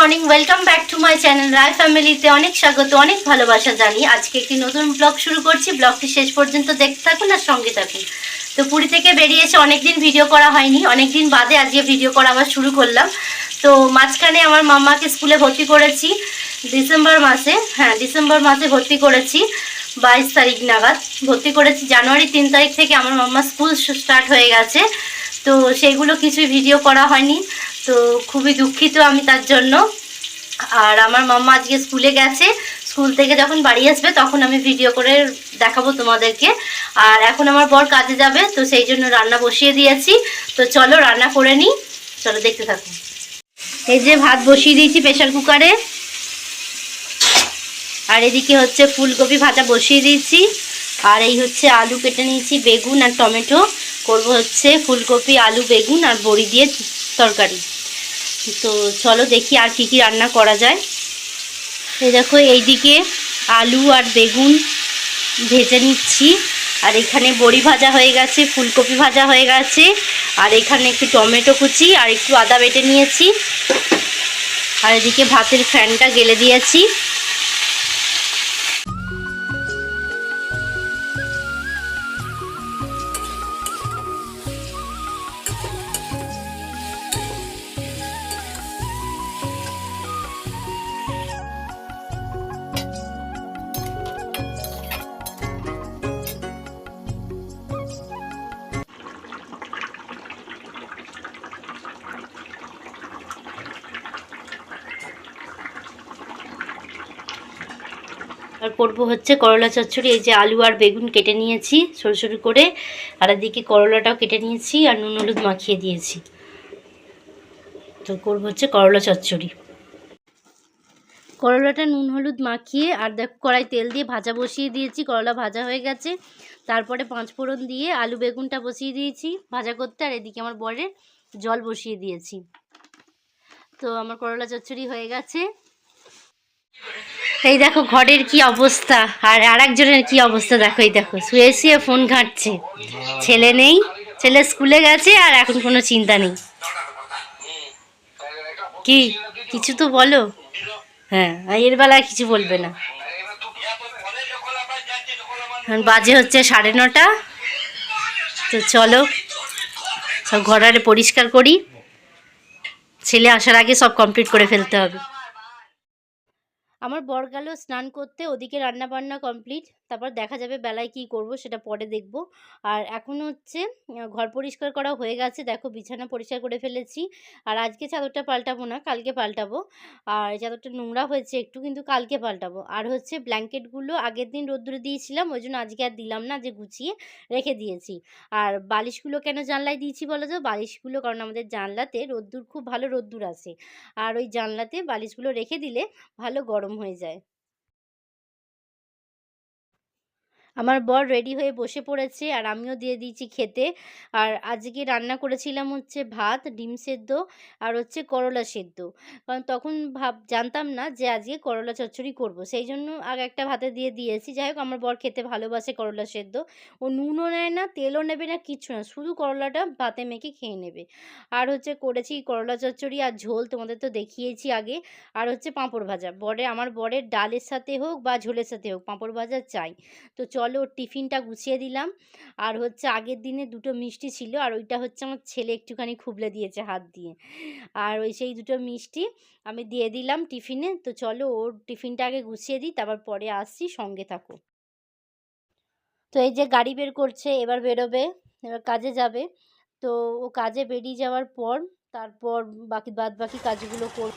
Morning welcome back to my channel Roy ফ্যামিলিতে অনেক স্বাগত, অনেক ভালোবাসা জানি আজকে একটি নতুন ব্লগ শুরু করছি। ব্লগটি শেষ পর্যন্ত দেখতে থাকুন আর সঙ্গে থাকুন। তো পুরী থেকে বেরিয়ে এসে অনেকদিন ভিডিও করা হয়নি, অনেকদিন বাদে আজকে ভিডিও করা আবার শুরু করলাম। তো মাঝখানে আমার মাম্মাকে স্কুলে ভর্তি করেছি, ডিসেম্বর মাসে হ্যাঁ ডিসেম্বর মাসে ভর্তি করেছি, বাইশ তারিখ নাগাদ। ভর্তি করেছি জানুয়ারি তিন তারিখ থেকে আমার মাম্মা স্কুল স্টার্ট হয়ে গেছে। তো সেগুলো কিছুই ভিডিও করা হয়নি। তো খুবই দুঃখিত আমি তার জন্য। আর আমার মাম্মা আজকে স্কুলে গেছে। স্কুল থেকে যখন বাড়ি আসবে তখন আমি ভিডিও করে দেখাবো তোমাদেরকে। আর এখন আমার বর কাজে যাবে, তো সেই জন্য রান্না বসিয়ে দিয়েছি। তো চলো রান্না করে নিই। চলো দেখতে থাকো। এই যে ভাত বসিয়ে দিয়েছি প্রেশার কুকারে আর এদিকে হচ্ছে ফুলকপি ভাজা বসিয়ে দিয়েছি। আর এই হচ্ছে আলু কেটে নিয়েছি, বেগুন আর টমেটো। করব হচ্ছে ফুলকপি, আলু, বেগুন আর বড়ি দিয়ে তরকারি। তো চলো দেখি আর কি কি রান্না করা যায়। এই দেখো, এইদিকে আলু আর বেগুন ভেজে নিচ্ছি। আর এখানে বড়ি ভাজা হয়ে গেছে, ফুলকপি ভাজা হয়ে গেছে। আর এখানে একটু টমেটো কুচি আর একটু আদা বেটে নিয়েছি। আর এদিকে ভাতের ফ্যানটা গেলে দিয়েছি। করব হচ্ছে করলা চচ্চড়ি, এই যে আলু আর বেগুন কেটে নিয়েছি সরু সরু করে। আর এদিকে করলাটাও কেটে নিয়েছি আর নুন হলুদ মাখিয়ে দিয়েছি। তো করব হচ্ছে করলা চচ্চড়ি। করলাটা নুন হলুদ মাখিয়ে, আর দেখো কড়াই তেল দিয়ে ভাজা বসিয়ে দিয়েছি, করলা ভাজা হয়ে গেছে। তারপরে পাঁচ ফোড়ন দিয়ে আলু বেগুনটা বসিয়ে দিয়েছি ভাজা করতে, আর এদিকে আমার বরের জল বসিয়ে দিয়েছি। তো আমার করলা চচ্চড়ি হয়ে গেছে। এই দেখো ঘরের কি অবস্থা, আর আরেকজনের কি অবস্থা দেখো, এই দেখো, শুয়ে শুয়ে ফোন ঘাঁটছে। ছেলে নেই, ছেলে স্কুলে গেছে, আর এখন কোনো চিন্তা নেই। কি, কিছু তো বলো? হ্যাঁ আর এর বেলায় কিছু বলবে না। বাজে হচ্ছে সাড়ে নটা, তো চলো, সব ঘর আরে পরিষ্কার করি। ছেলে আসার আগে সব কমপ্লিট করে ফেলতে হবে। আমার বর স্নান করতে ওদিকে রান্নাবান্না কমপ্লিট তারপর দেখা যাবে বেলায় কি করব সেটা পরে দেখব। আর এখন হচ্ছে ঘর পরিষ্কার করা হয়ে গেছে। দেখো বিছানা পরিষ্কার করে ফেলেছি। আর আজকে চাদরটা পাল্টাবো না, কালকে পাল্টাবো। আর চাদরটা নোংরা হয়েছে একটু, কিন্তু কালকে পাল্টাবো। আর হচ্ছে ব্ল্যাঙ্কেটগুলো আগের দিন রোদ্দুরে দিয়েছিলাম, ওই জন্য আজকে আর দিলাম না, যে গুছিয়ে রেখে দিয়েছি। আর বালিশগুলো কেন জানলায় দিয়েছি বলো তো? বালিশগুলো, কারণ আমাদের জানলাতে রোদ্দুর, খুব ভালো রোদ্দুর আসে আর ওই জানলাতে বালিশগুলো রেখে দিলে ভালো গরম হয়ে যায়। আমার বর রেডি হয়ে বসে পড়েছে আর আমিও দিয়ে দিয়েছি খেতে। আর আজকে রান্না করেছিলাম হচ্ছে ভাত, ডিম সেদ্ধ আর হচ্ছে করলা সেদ্ধ। কারণ তখন ভাব, জানতাম না যে আজকে করলা চচ্চড়ি করব। সেই জন্য আগে একটা ভাতে দিয়ে দিয়েছি। যাই হোক, আমার বর খেতে ভালোবাসে করলা সেদ্ধ। ও নুনও নেয় না, তেলও নেবে না, কিচ্ছু না। শুধু করলাটা ভাতে মেখে খেয়ে নেবে। আর হচ্ছে করেছি করলা চচ্চড়ি আর ঝোল তোমাদের তো দেখিয়েছি আগে। আর হচ্ছে পাঁপড় ভাজা। বরে, আমার বরের ডালের সাথে হোক বা ঝোলের সাথে হোক, পাঁপড় ভাজা চাই। তো চলো ওর টিফিনটা গুছিয়ে দিলাম। আর হচ্ছে আগের দিনে দুটো মিষ্টি ছিল, আর ওইটা হচ্ছে আমার ছেলে একটুখানি খুবলে দিয়েছে হাত দিয়ে। আর ওই সেই দুটো মিষ্টি আমি দিয়ে দিলাম টিফিনে। তো চলো ওর টিফিনটা আগে গুছিয়ে দিই, তারপর পরে আসছি, সঙ্গে থাকো। তো এই যে গাড়ি বের করছে, এবার বেরোবে, এবার কাজে যাবে। তো ও কাজে বেরিয়ে যাওয়ার পর, তারপর বাকি বাদ বাকি কাজগুলো কর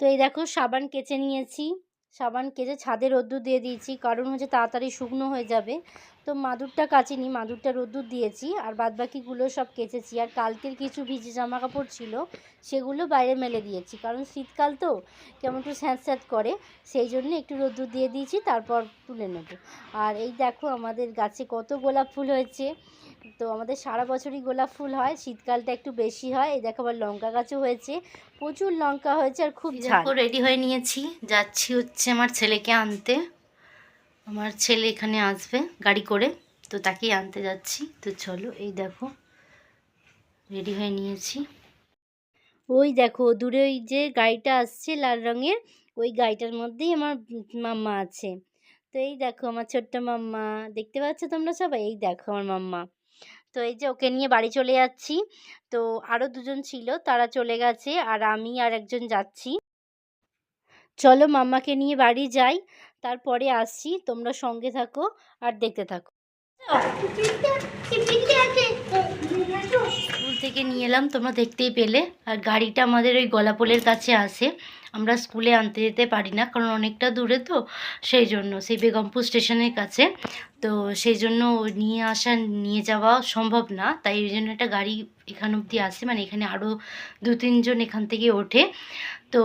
তো এই দেখো সাবান কেচে নিয়েছি। সাবান কেচে ছাদে রোদ্দুর দিয়ে দিয়েছি, কারণ হচ্ছে তাড়াতাড়ি শুকনো হয়ে যাবে। তো মাদুরটা কাচিনি, মাদুরটা রোদ্দুর দিয়েছি, আর বাদবাকিগুলো সব কেচেছি। আর কালকের কিছু ভিজে জামা কাপড় ছিল, সেগুলো বাইরে মেলে দিয়েছি, কারণ শীতকাল তো, কেমন একটু স্যাঁত স্যাঁত করে, সেই জন্য একটু রোদ্দুর দিয়ে দিয়েছি, তারপর তুলে নেব। আর এই দেখো আমাদের গাছে কত গোলাপ ফুল হয়েছে। তো আমাদের সারা বছরই গোলাপ ফুল হয় শীতকালটা একটু বেশি হয়। এই দেখো আবার লঙ্কা গাছও হয়েছে প্রচুর লঙ্কা হয়েছে আর খুব রেডি হয়ে নিয়েছি যাচ্ছি হচ্ছে আমার ছেলেকে আনতে। আমার ছেলে এখানে আসবে গাড়ি করে তো তাকেই আনতে যাচ্ছি। তো চলো এই দেখো রেডি হয়ে নিয়েছি। ওই দেখো দূরে ওই যে গাড়িটা আসছে লাল রঙের ওই গাড়িটার মধ্যেই আমার মাম্মা আছে। তো এই দেখো আমার ছোট্ট মাম্মা দেখতে পাচ্ছ তোমরা সবাই? এই দেখো আমার মাম্মা। তো এই যে ওকে নিয়ে বাড়ি চলে যাচ্ছি। তো আরও দুজন ছিল, তারা চলে গেছে আর আমি আর একজন যাচ্ছি। চলো মাম্মাকে নিয়ে বাড়ি যাই, তারপরে আসছি। তোমরা সঙ্গে থাকো আর দেখতে থাকো। স্কুল থেকে নিয়ে এলাম, তোমরা দেখতেই পেলে। আর গাড়িটা আমাদের ওই গলাপোলের কাছে আসে আমরা স্কুলে আনতে যেতে পারি না, কারণ অনেকটা দূরে তো, সেই জন্য সেই বেগমপুর স্টেশনের কাছে। তো সেই জন্য নিয়ে আসা, নিয়ে যাওয়া সম্ভব না, তাই ওই জন্য একটা গাড়ি এখান অবধি আসে মানে এখানে আরও দু তিনজন এখান থেকে ওঠে। তো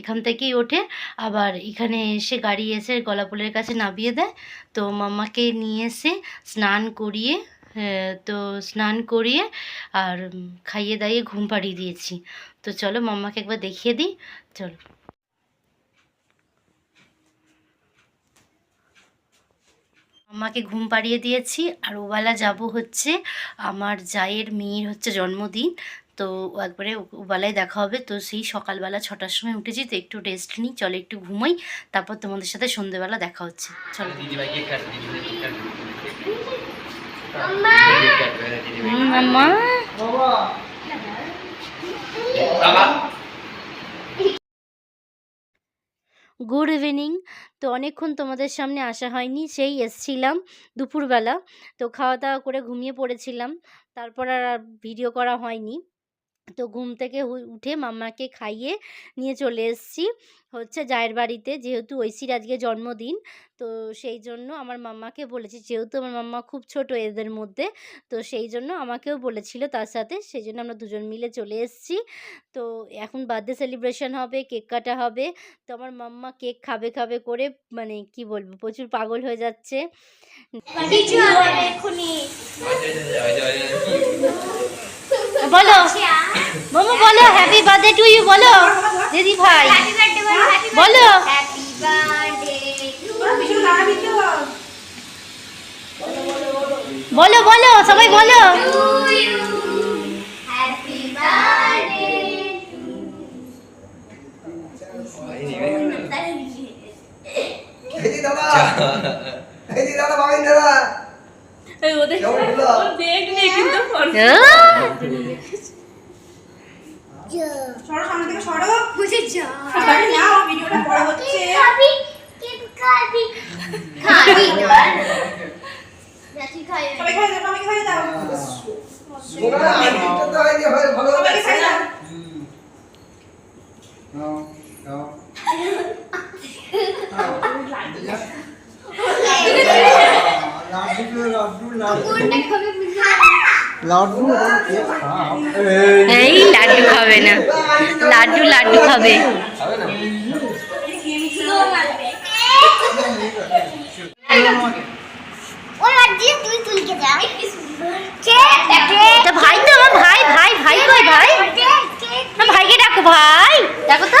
এখান থেকেই ওঠে, আবার এখানে এসে গাড়ি এসে গলাপোলের কাছে নামিয়ে দেয়। তো মামাকে নিয়ে এসে স্নান করিয়ে তো স্নান করিয়ে আর খাইয়ে দাইয়ে ঘুম পাড়িয়ে দিয়েছি। তো চলো মাম্মাকে একবার দেখিয়ে দিই। চলো। মাম্মাকে ঘুম পাড়িয়ে দিয়েছি আর ওবেলা যাব হচ্ছে আমার জায়ের মেয়ের হচ্ছে জন্মদিন। তো একবারে ওবেলায় দেখা হবে। তো সেই সকালবেলা ছটার সময় উঠেছি, তো একটু রেস্ট নিই, চলো একটু ঘুমাই, তারপর তোমাদের সাথে সন্ধেবেলা দেখা হচ্ছে। চলো। গুড ইভিনিং তো অনেকক্ষণ তোমাদের সামনে আসা হয়নি, সেই এসছিলাম দুপুরবেলা। তো খাওয়া দাওয়া করে ঘুমিয়ে পড়েছিলাম। তারপর আর ভিডিও করা হয়নি। তো ঘুম থেকে উঠে মাম্মাকে খাইয়ে নিয়ে চলে এসেছি। হচ্ছে জায়ের বাড়িতে যেহেতু ঐশীর আজকে জন্মদিন তো সেই জন্য আমার মাম্মাকে বলেছি যেহেতু আমার মাম্মা খুব ছোট এদের মধ্যে তো সেই জন্য আমাকেও বলেছিল তার সাথে সেই জন্য আমরা দুজন মিলে চলে এসেছি। তো এখন বার্থডে সেলিব্রেশন হবে কেক কাটা হবে তো আমার মাম্মা কেক খাবে খাবে করে মানে কি বলব প্রচুর পাগল হয়ে যাচ্ছে। বলো। মাম্মা বলো হ্যাপি বার্থডে টু ইউ বলো। দিদি ভাই। বলো বলো। বলো সবাই বলো। দাদা দাদা বাবিন দাদা কেমন সরো সামনে থেকে সরো। সবাই নাও ভিডিওটা বড় হচ্ছে। সবাই খাই দাও সবাইকে খাই দাও। ওরা আজকে তো হয়নি, হয় ভালো খাই দাও। নাও, নাও। এই, লাড্ডু খাবে না। লাড্ডু লাড্ডু খাবে। ভাই তো আমার ভাই ভাই ভাই কই, ভাই? ভাইকে ডাকো, ভাই। ডাকো তো।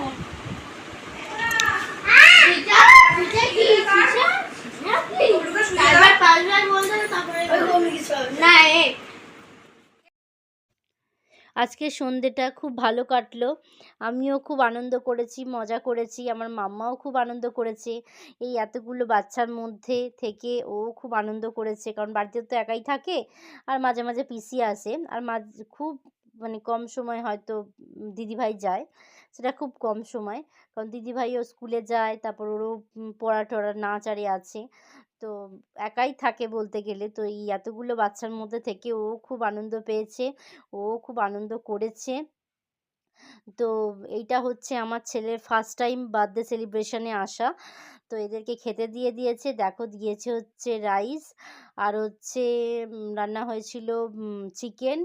আজকে সন্ধেটা খুব ভালো কাটলো। আমিও খুব আনন্দ করেছি, মজা করেছি, আমার মাম্মাও খুব আনন্দ করেছে। এই এতগুলো বাচ্চার মধ্যে থেকে ও খুব আনন্দ করেছে, কারণ বাড়িতে তো একাই থাকে আর মাঝে মাঝে পিসি আসে। আর মাঝ, খুব মানে কম সময় হয়তো দিদিভাই যায়, সেটা খুব কম সময়। কারণ দিদিভাইও স্কুলে যায়, তারপর ওরও পড়া টড়া নাচ আরে আছে। তো একাই থাকে বলতে গেলে। তো এই এতগুলো বাচ্চার মধ্যে থেকে ও খুব আনন্দ পেয়েছে, ও খুব আনন্দ করেছে। তো এইটা হচ্ছে আমার ছেলের ফার্স্ট টাইম বার্থডে সেলিব্রেশনে আসা। তো এদেরকে খেতে দিয়ে দিয়েছে, দেখো দিয়েছে হচ্ছে রাইস আর হচ্ছে রান্না হয়েছিল চিকেন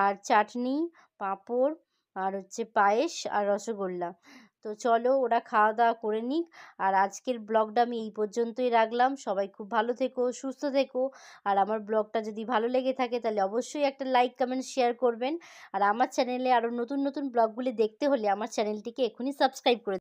আর চাটনি, পাঁপড় আর হচ্ছে পায়েস আর রসগোল্লা। তো চলো ওরা খাওয়া দাওয়া করে নিক। আর আজকের ব্লগটা আমি এই পর্যন্তই রাখলাম। সবাই খুব ভালো থেকো, সুস্থ থেকো। আর আমার ব্লগটা যদি ভালো লেগে থাকে তাহলে অবশ্যই একটা লাইক, কমেন্ট, শেয়ার করবেন। আর আমার চ্যানেলে আরও নতুন নতুন ব্লগগুলি দেখতে হলে আমার চ্যানেলটিকে এখনই সাবস্ক্রাইব করে